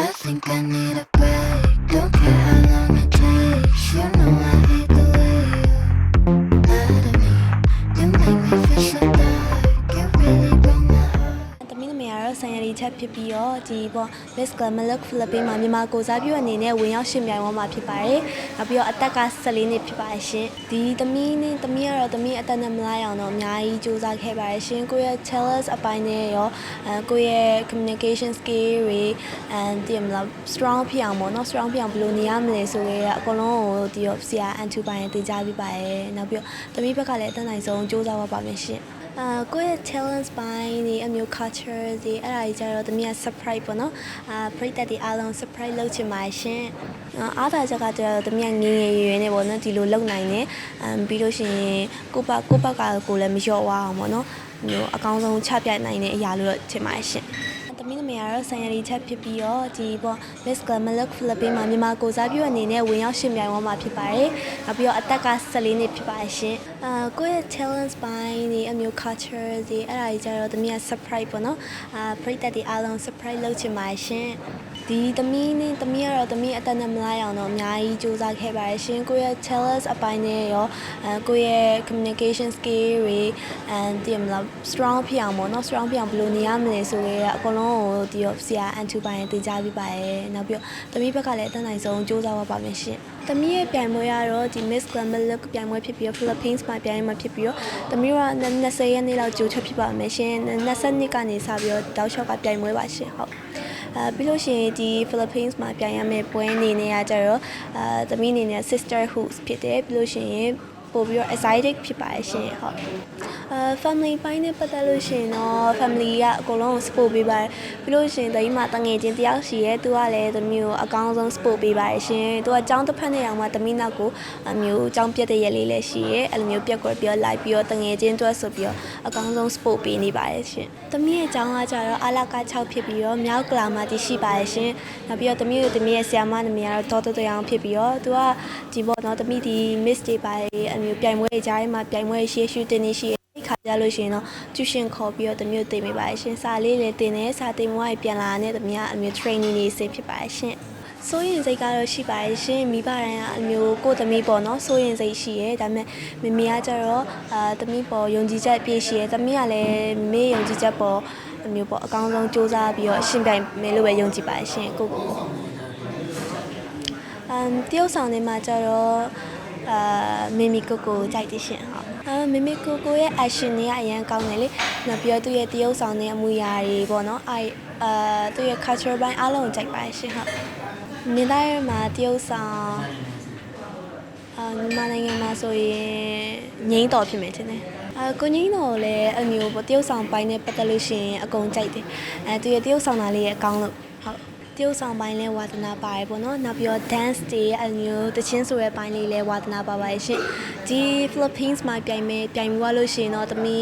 I think I need a break. Don't တော့ဆန်ရည်ချက်ဖြစ်ပြီးတော့ဒီပေါ့ Miss Glamaluk Philippines မှာမြန်မာကိုစားပြုအနေနဲ့ဝင်ရောက်ရှင်ပြိုင်ပွဲမှာဖြစ်ပါတယ်။နောက်ပြီးတော့အသက်က14နှစ်ဖြစ်ပါတယ်ရှင်။ဒီတမီးနဲ့တမီးကတော့တမီးအသက်နဲ့မလိုက်အောင်တော့အများကြီးစူးစမ်းခဲ့ပါတယ်ရှင်။ကိုယ့်ရဲ့ challenge အပိုင်းနဲ့ရောအဲကိုယ့်ရဲ့ communication skill တွေ and ဒီမလား strong ဖြစ်အောင်ပေါ့နော် strong ဖြစ်အောင်ဘယ်လိုနေရမလဲဆိုရဲအကုန်လုံးကိုဒီတော့ဆရာ Antu ပိုင်းတင်ကြားပြပါတယ်။နောက်ပြီးတော့တမီးဘက်ကလည်းအတတ်နိုင်ဆုံးစူးစမ်းပါပါမယ်ရှင်။အာကိုယ့်ရဲ့ talents ပိုင်းဒီအမျိုး culture ဒီအဲ့ဒါကြီးကြတော့တမီးက surprise ပေါ့နော်အာပရိသတ်ဒီအားလုံး surprise လုပ်ချင်ပါရှင်အာအားသာချက်ကကြတော့တမီးကငငယ်ရွယ်ရွယ်နဲ့ပေါ့နော်ဒီလိုလုပ်နိုင်တယ်အမ်ပြီးလို့ရှိရင်ကိုယ့်ဘကိုယ့်ဘက်ကကိုလည်းမလျော့ဝအောင်ပေါ့နော်မျိုးအကောင်းဆုံးချပြနိုင်တဲ့အရာလို့တော့ထင်ပါရှင် တမီးနမရတော့ဆန်ရည်ချက်ဖြစ်ပြီးတော့ဒီပေါ့ Miss Glamaluk Philippines မှာမြန်မာကိုစားပြုအနေနဲ့ဝင်ရောက်ရှင်ပြိုင်ပွဲမှာဖြစ်ပါတယ်။နောက်ပြီးတော့အသက်က14နှစ်ဖြစ်ပါတယ်ရှင်။အာကိုယ့်ရဲ့ talents ပိုင်းဒီအမျိုး culture ဒီအဲ့ဒါကြီးကြတော့တမီးက surprise ပေါ့နော်။အာပရိသတ်ဒီအားလုံး surprise လုပ်ချင်ပါတယ်ရှင်။ ဒီတမီးနဲ့တမီးကတော့တမီးအသက်နဲ့မလိုက်အောင်တော့အများကြီးစူးစမ်းခဲ့ပါတယ်ရှင်။ကိုယ့်ရဲ့ talents အပိုင်းနဲ့ရောအဲကိုယ့်ရဲ့ communication skill တွေ and ဒီမလား strong ဖြစ်အောင်ပေါ့နော် strong ဖြစ်အောင်ဘယ်လိုနေရမလဲဆိုရဲအကုန်လုံးကိုဒီတော့ဆရာ Antu ပိုင်းတင်ကြားပြပါတယ်။နောက်ပြီးတော့တမီးဘက်ကလည်းအတတ်နိုင်ဆုံးစူးစမ်းပါပါမယ်ရှင်။တမီးရဲ့ပြိုင်ပွဲကတော့ဒီ Miss Glamaluk ပြိုင်ပွဲဖြစ်ပြီးတော့ Philippines မှာပြိုင်မှာဖြစ်ပြီးတော့တမီးက20ရက်နေ့လောက်ကြိုချက်ဖြစ်ပါမယ်ရှင်။20နှစ်ကနေစပြီးတော့တောက်လျှောက်ကပြိုင်ပွဲပါရှင်ဟုတ်။ အဲပြီးလို့ရှိရင်ဒီ Philippines မှာပြိုင်ရမယ့်ပွဲအနေနဲ့ကကြတော့အဲတမီးအနေနဲ့ sisterhood ဖြစ်တယ်ပြီးလို့ရှိရင် ပို့ပြီးတော့ excited ဖြစ်ပါရဲ့ရှင်ဟုတ်အဲ family ပိုင်းနဲ့ပတ်သက်လို့ရှိရင်တော့ family ကအကုန်လုံးကို support ပေးပါတယ်ပြီးလို့ရှိရင်တကြီးမှတငယ်ချင်းတယောက်ရှိရဲသူကလည်းတမျိုးအကောင်းဆုံး support ပေးပါတယ်ရှင်သူကចောင်းတစ်ဖက်နဲ့အောင်မှတမီးနောက်ကိုအမျိုးចောင်းပြတ်တဲ့ရက်လေးလည်းရှိရဲအဲ့လိုမျိုးပြက်ကွက်ပြောလိုက်ပြီးတော့တငယ်ချင်းတွက်ဆိုပြီးတော့အကောင်းဆုံး support ပေးနေပါတယ်ရှင်တမီးရဲ့ចောင်းကကြတော့အလက6ဖြစ်ပြီးတော့မြောက်ကလာမှတည်ရှိပါတယ်ရှင်နောက်ပြီးတော့တမီးတို့တမီးရဲ့ဆရာမနမည်ကတော့ဒေါ်တော်တော်အောင်ဖြစ်ပြီးတော့သူကဒီပေါ့နော်တမီးဒီ miss တွေပါတယ် အမျိုးပြိုင်ပွဲကြားထဲမှာပြိုင်ပွဲရှေ့ရှူတင်နေရှိရဲခါကြလို့ရှိရင်တော့ကျူရှင်ခေါ်ပြီးတော့တမျိုးတင်ပေးပါရှင်စာလေးလည်းတင်တယ်စာတင်မွားပြန်လာတဲ့တမျိုးအမျိုး training တွေဆင်ဖြစ်ပါရှင်စိုးရင်စိတ်ကတော့ရှိပါတယ်ရှင်မိဘတိုင်းကအမျိုးကိုသမီးပေါ့နော်စိုးရင်စိတ်ရှိရဲဒါပေမဲ့မမေကကြတော့အာသမီးပေါ်ယုံကြည်ချက်အပြည့်ရှိရဲသမီးကလည်းမမေယုံကြည်ချက်ပေါ်အမျိုးပေါ့အကောင်းဆုံးစူးစမ်းပြီးတော့ရှင်ပြိုင်မယ်လို့ပဲယုံကြည်ပါတယ်ရှင်ကိုကိုအမ်တရုတ်ဆောင်နေမှာကြတော့ အာမီမီကိုကိုကြိုက်တယ်ရှင်ဟုတ်အာမီမီကိုကိုရဲ့ action တွေကအရင်ကောင်းတယ်လေနောက်ပြီးတော့သူ့ရဲ့တရုတ်ဆောင်တဲ့အမူအရာတွေပေါ့နော်အဲအာသူ့ရဲ့ culture ဘိုင်းအားလုံးကိုကြိုက်ပါတယ်ရှင်ဟုတ်မြင်သားရမှာတရုတ်ဆောင်အာမြန်မာနိုင်ငံမှာဆိုရင်ငိမ့်တော်ဖြစ်မယ်ထင်တယ်အာကိုငိမ့်တော်ကိုလည်းအမျိုးပေါ့တရုတ်ဆောင်ပိုင်းနဲ့ပတ်သက်လို့ရှိရင်အကုန်ကြိုက်တယ်အဲသူရဲ့တရုတ်ဆောင်တာလေးရဲ့အကောင်းလို့ဟုတ် တရုတ်ဆောင်ပိုင်းလဲဝါသနာပါတယ်ပေါ့နော်နောက်ပြီးတော့ dance တွေအမျိုးတချင်းဆိုတဲ့ပိုင်းလေးလဲဝါသနာပါပါတယ်ရှင်ဒီ Philippines မှာပြိုင်မယ်ပြိုင်ပြီးလို့ရှိရင်တော့တမီ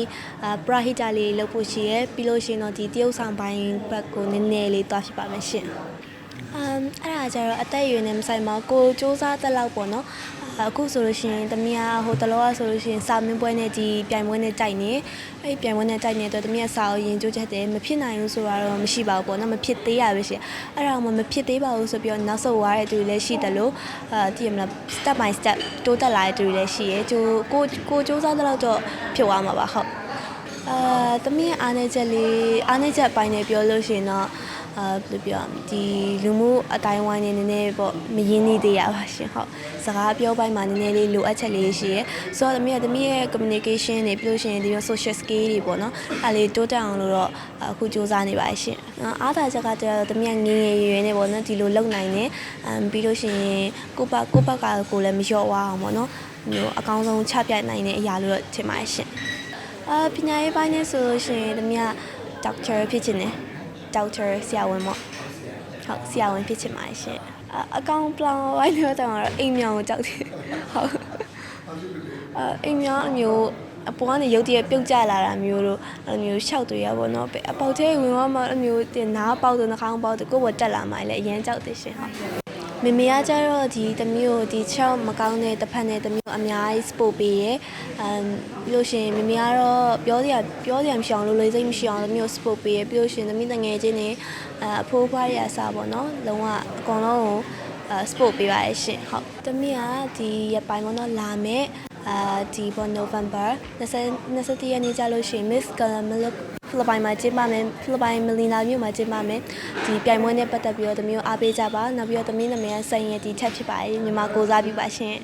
အာပရာဟိတလေးလုပ်ဖို့ရှိရဲပြီးလို့ရှိရင်တော့ဒီတရုတ်ဆောင်ပိုင်းဘက်ကိုနည်းနည်းလေးတွားဖြစ်ပါမယ်ရှင်အမ်အဲ့ဒါကြတော့အသက်အရွယ်နဲ့မဆိုင်ပါဘူးကိုစူးစမ်းတဲ့လောက်ပေါ့နော် အခုဆိုလို့ရှိရင်တမီးကဟိုတလောကဆိုလို့ရှိရင်စာမင်းပွဲနဲ့ဒီပြိုင်ပွဲနဲ့ကြိုက်နေအဲ့ဒီပြိုင်ပွဲနဲ့ကြိုက်နေတဲ့အတွက်တမီးကစာကိုရင်ကျိုးချက်တယ်မဖြစ်နိုင်ဘူးဆိုတာတော့မရှိပါဘူးပေါ့နော်မဖြစ်သေးရပဲရှိအဲ့ဒါမှမဖြစ်သေးပါဘူးဆိုပြီးတော့နောက်ဆုတ်သွားတဲ့သူတွေလည်းရှိတယ်လို့အာတည်မလား step by step တိုးတက်လာတဲ့သူတွေလည်းရှိရဲကျိုးကိုကိုစူးစမ်းတဲ့လောက်တော့ဖြစ်သွားမှာပါဟုတ်အာတမီးအားနေချက်လေးအားနေချက်ပိုင်းနဲ့ပြောလို့ရှိရင်တော့ အာဘယ်လိုပြောရမလဲဒီလူမှုအတိုင်းဝိုင်းနေနည်းနည်းပေါ့မရင်းနေသေးရပါရှင်ဟုတ်စကားပြောပိုင်းမှာနည်းနည်းလေးလိုအပ်ချက်လေးရှိရဲဆိုတော့တမီးကတမီးရဲ့ communication တွေပြီးလို့ရှိရင်ဒီလို social skill တွေပေါ့နော်အဲ့လေးတိုးတက်အောင်လို့တော့အခုစူးစမ်းနေပါရှင်အားသာချက်ကတည်းကတမီးကငငယ်ရွယ်နေပေါ့နော်ဒီလိုလုပ်နိုင်တယ်အမ်ပြီးလို့ရှိရင်ကိုဘကိုဘကကိုလည်းမလျော့ဝအောင်ပေါ့နော်မျိုးအကောင်းဆုံးချပြနိုင်တဲ့အရာလို့တော့ထင်ပါတယ်ရှင်အာပညာရေးပိုင်းနဲ့ဆိုလို့ရှိရင်တမီးက doctor ဖြစ်ချင်တယ် doctor ဆရာဝန်ပေါ့ဟုတ်ဆရာဝန်ဖြစ်ချင်ပါတယ်ရှင်အအကောင်ပလောင်ဝိုင်းတော့တောင်တော့အိမ်မြောင်ကိုကြောက်တယ်ဟုတ်အအိမ်မြောင်အမျိုးအပေါ်ကနေရုပ်တရက်ပြုတ်ကျလာတာမျိုးတို့အဲ့လိုမျိုးရှောက်တွေရပါတော့ပဲအပေါက်သေးဝင်သွားမှအဲ့လိုမျိုးတင်နားပေါက်တော့နှာခေါင်းပေါက်တော့ကိုယ့်ဘောတက်လာမှလည်းအရန်ကြောက်တယ်ရှင်ဟုတ် မေမေကကြတော့ဒီတမျိုးကိုဒီ6မကောင်းတဲ့တစ်ဖက်နဲ့တမျိုးအများကြီး support ပေးရဲအမ်ပြီးလို့ရှရင်မေမေကတော့ပြောစရာပြောစရာမရှိအောင်လို့လေးစိတ်မရှိအောင်တမျိုး support ပေးရဲပြီးလို့ရှရင်တမီးတငယ်ချင်းတွေအအဖိုးဖွားရအစားပေါ့နော်လုံးဝအကုန်လုံးကိုအဲ support ပေးပါရဲ့ရှင်ဟုတ်တမီးကဒီရပိုင်းပေါ့နော်လာမဲ့အာဒီပေါ် November 20 21ရက်နေ့ကျလို့ရှိရင် Miss Kalamalo ဖိလစ်ပိုင်မှာကျင်းပမယ်ဖိလစ်ပိုင်မလီနာမြို့မှာကျင်းပမယ်ဒီပြိုင်ပွဲနဲ့ပတ်သက်ပြီးတော့တမျိုးအားပေးကြပါနောက်ပြီးတော့တမီးနာမည်ကစိန်ရည်ဒီထက်ဖြစ်ပါတယ်ညီမကိုစားပြပါရှင်